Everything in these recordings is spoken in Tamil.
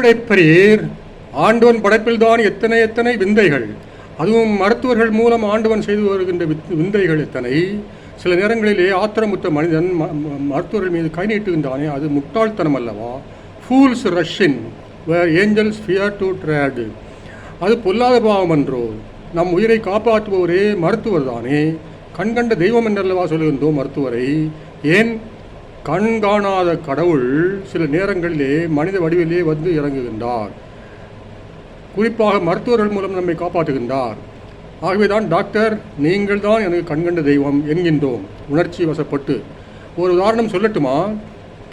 பெரியர் ஆண்டவன் படைப்பில்தான் எத்தனை எத்தனை விந்தைகள். அதுவும் மருத்துவர்கள் மூலம் ஆண்டவன் செய்து வருகின்ற வித்- விந்தைகள் எத்தனை. சில நேரங்களிலே ஆத்திரமுற்ற மனிதன் ம- மருத்துவர்கள் மீது கை நீட்டுகின்றானே அது முட்டாள்தனம் அல்லவா? Fools rush in where angels fear to tread அது பொல்லாத பாவம் என்றோ நம் உயிரை காப்பாற்றுபவரே மருத்துவர் தானே? கண்கண்ட தெய்வம் என்றல்லவா சொல்லுகின்றோம் மருத்துவரை? ஏன்? கண் காணாத கடவுள் சில நேரங்களிலே மனித வடிவிலே வந்து இறங்குகின்றார். குறிப்பாக மருத்துவர்கள் மூலம் நம்மை காப்பாற்றுகின்றார். ஆகவே தான் டாக்டர் நீங்கள் தான் எனக்கு கண்கண்ட தெய்வம் என்கின்றோம். உணர்ச்சி வசப்பட்டு. ஒரு உதாரணம் சொல்லட்டுமா?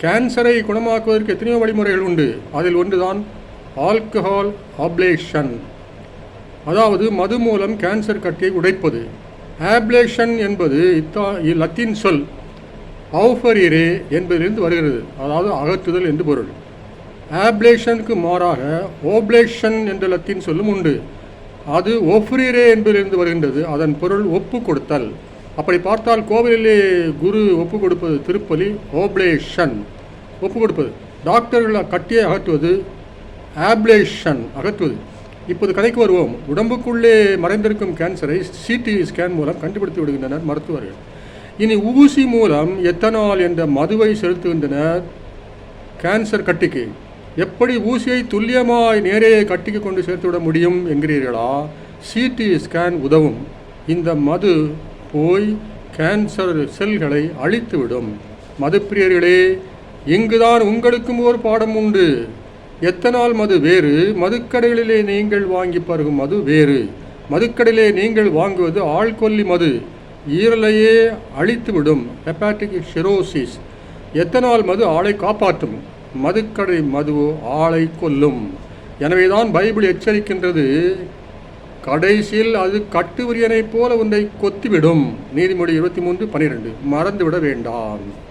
கேன்சரை குணமாக்குவதற்கு எத்தனையோ வழிமுறைகள் உண்டு. அதில் ஒன்றுதான் ஆல்கஹால் ஆப்லேஷன் அதாவது மது மூலம் கேன்சர் கட்டியை உடைப்பது. ஆப்லேஷன் என்பது இத்தா லத்தீன் சொல். அவுஃபரிரே என்பதிலிருந்து வருகிறது. அதாவது அகற்றுதல் என்று பொருள். ஆப்ளேஷனுக்கு மாறாக ஓப்ளேஷன் என்ற லத்தின் சொல்லும் உண்டு. அது ஒஃப்ரீரே என்பதிலிருந்து வருகின்றது. அதன் பொருள் ஒப்பு கொடுத்தல். அப்படி பார்த்தால் கோவிலிலே குரு ஒப்பு கொடுப்பது திருப்பலி ஓப்ளேஷன் ஒப்பு கொடுப்பது. டாக்டர்கள் கட்டியை அகற்றுவது ஆப்ளேஷன் அகற்றுவது. இப்போது கதைக்கு வருவோம். உடம்புக்குள்ளே மறைந்திருக்கும் கேன்சரை சிடி ஸ்கேன் மூலம் கண்டுபிடித்து விடுகின்றனர் மருத்துவர்கள். இனி ஊசி மூலம் எத்தனால் என்ற மதுவை செலுத்துகின்றனர் கேன்சர் கட்டிக்கு. எப்படி ஊசியை துல்லியமாய் நேரே கட்டிக்கு கொண்டு சேர்த்துவிட முடியும் என்கிறீர்களா? சிடி ஸ்கேன் உதவும். இந்த மது போய் கேன்சர் செல்களை அழித்துவிடும். மதுப்பிரியர்களே இங்குதான் உங்களுக்கும் ஒரு பாடம் உண்டு. எத்தனால் மது வேறு? மதுக்கடைகளிலே நீங்கள் வாங்கி பருகும் மது வேறு. மதுக்கடையிலே நீங்கள் வாங்குவது ஆள்கொல்லி மது. ஈரலையே அழித்துவிடும் ஹெப்பாட்டிக் ஷிரோசிஸ் எத்தனால் மது ஆளை காப்பாற்றும்? மதுக்கடை மது ஆளை கொல்லும். எனவேதான் பைபிள் எச்சரிக்கின்றது. கடைசியில் அது கட்டுவிரியனைப் போல உன்னை கொத்திவிடும். நீதிமொழி இருபத்தி மூன்று பனிரெண்டு. மறந்துவிட வேண்டாம்.